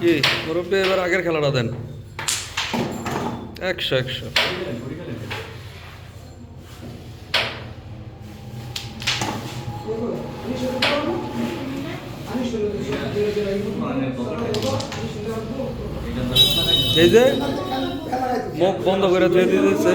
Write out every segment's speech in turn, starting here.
কি মুরব্বী এবার আগের খেলাটা দেন। একশো একশো। এই যে, মুখ বন্ধ করে ধুয়ে দিতেছে।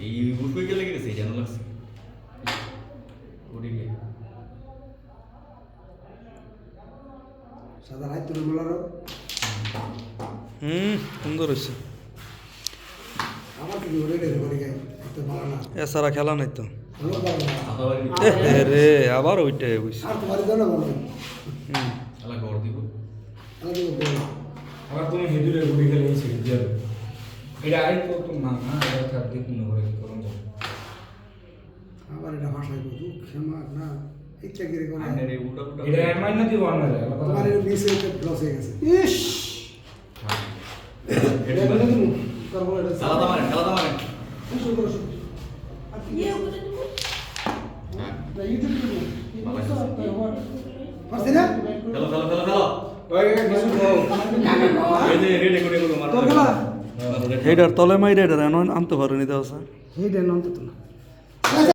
এই উঠবে গেলে গেছে লাগছে উঠে গিয়ে সাদা তুলে বলারও হুম সুন্দর হয়েছে আমার কিন্তু ওরে গেছে করে গায়ে এত ভালো না এছাড়া খেলা নাই তো এ রে আবার ওইটাই বুঝছি আর তোমার জন্য ভালো হুম আলা ঘর দিব আবার তুমি হেদুরে এই ছিল দিয়ে এটা আরেক তো তো না এটা থাক দিক না করে কি করুন আবার এটা ভাষায় বুঝু ক্ষমা না ইচ্ছা করে। উল্টা এটা দিব না রে তোমার এর মিসে লস হয়ে গেছে। ইস! এটা বলে তুমি করব এটা সালাদা মারেন সালাদা মারেন শুরু করো শুরু আর কি না ইউটিউব পারছি না খেলো খেলো খেলো খেলো ওই কিছু দাও এই যে রেডি করে হেডার তলে মাইরে এটার এনো আনতে পারো নি দেওয়া হেডে আনতে তো না।